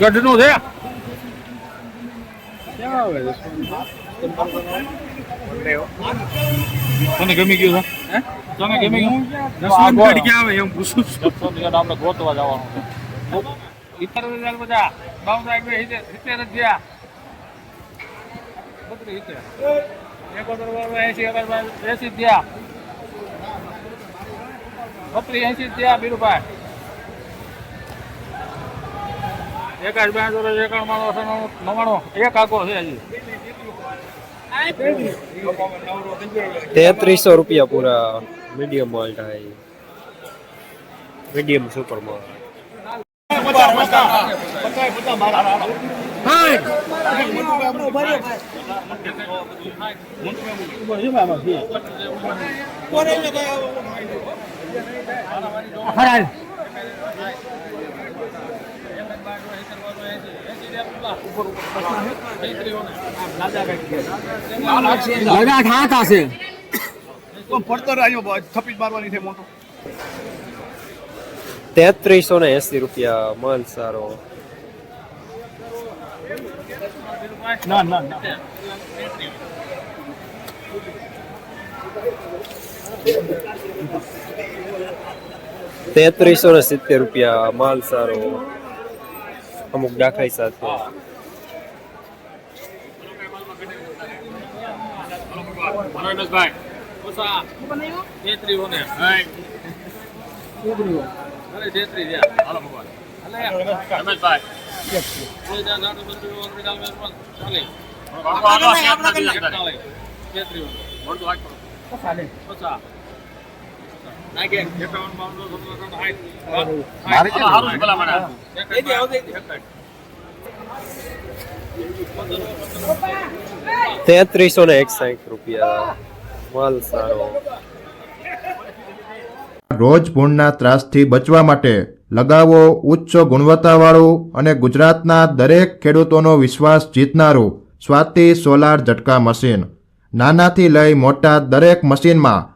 ગઢનું છે? તને ગમી ગયું છે? તને ગમી ગયું? જસવંતગઢ ક્યાં? આવે એમ પૂછું છું. જસવંતગઢ આપણે ગોતવા જવાનું છે. ઇતર હજાર બધા. બાવન સાહેબ સિત્તેર જ થયા બત્રીસ એસી એસી થયા બત્રીસ એસી થયા બીરુભાઈ એકાદ બે જોડે એકાણું માણસ નવાણું એક આખો છે હજી. તેત્રીસો રૂપિયા પૂરા મીડિયમ માલ થાય મીડિયમ સુપર માલ પડતો રહ્યો થપી મારવાની છે મોટો. તેત્રીસો ને એસી રૂપિયા માલ સારો. ના ના ના. તેત્રીસો ને સિત્તેર રૂપિયા માલ સારો. અમુક ડાખાઈ સાથે. ભગવાન તેત્રીસો ને એકસાઠ રૂપિયા. માલ સારો. રોજ ભૂણના ત્રાસથી બચવા માટે લગાવો ઉચ્ચ ગુણવત્તાવાળું અને ગુજરાતના દરેક ખેડૂતોનો વિશ્વાસ જીતનારું સ્વાતિ સોલાર ઝટકા મશીન. નાનાથી લઈ મોટા દરેક મશીનમાં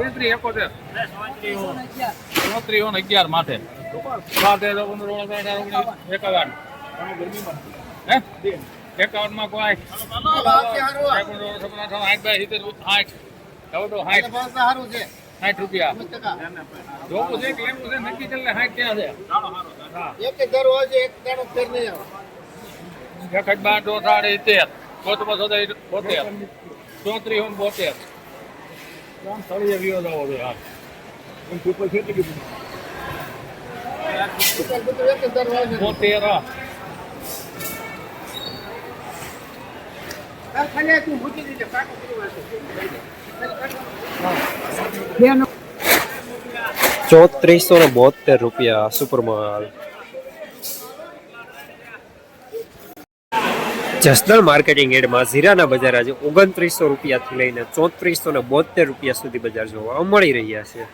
તેત્રી એકોતેર સાઠ રૂપિયા. જોવું છે છે ક્યાં છે? એક જ બાર દો સાડી તેર કોતમાં સોદા બોતેર. ચોત્રીસ, બોતેર. આમ તળિયે વિયો જવો છે હાલ બોતેર હા. ચોત્રીસો ને બોતેર રૂપિયા સુપર માલ જસદણ માર્કેટિંગ એડમાં ઝીરાના બજાર આજે ઓગણત્રીસો રૂપિયાથી લઈને ચોત્રીસો ને બોતેર રૂપિયા સુધી બજાર જોવા મળી રહ્યા છે.